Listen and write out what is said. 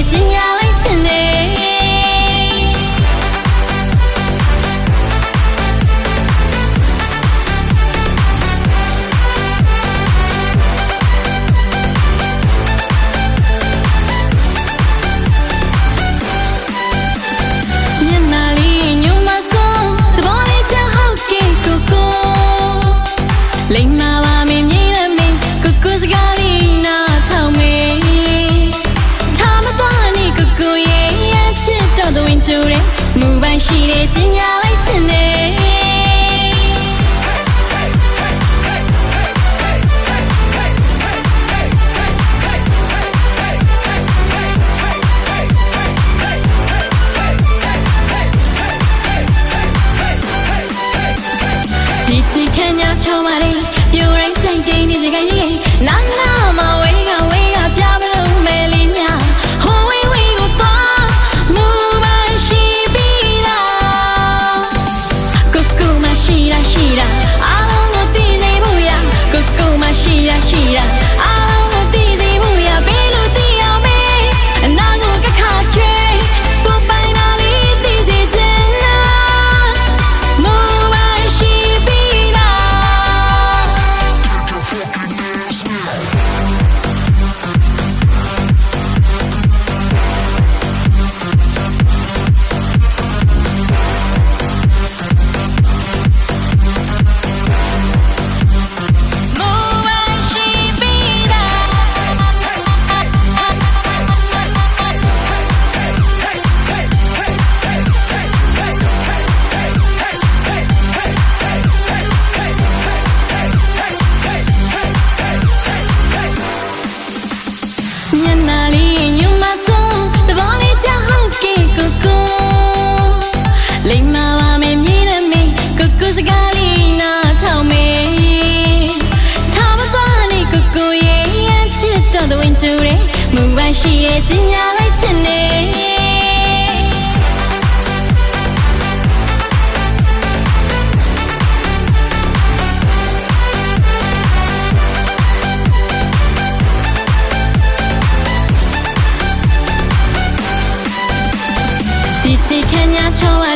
jeitinho ဒီချီခညာချောင်းမလေးပြိုတိုင်းစိတ်ကြိမ်နေစကရင်နာနာမဝဲ မှာပါမယ်မြည်တယ်မင်းကိုကိုစကားလေးနားထောင်မင်းထားမသွားနေကိုကိုရဲ့ It's just the wind to it move on ရှိရဲ့တင်ညာလိုက်ချင်နေ看呀，窗外。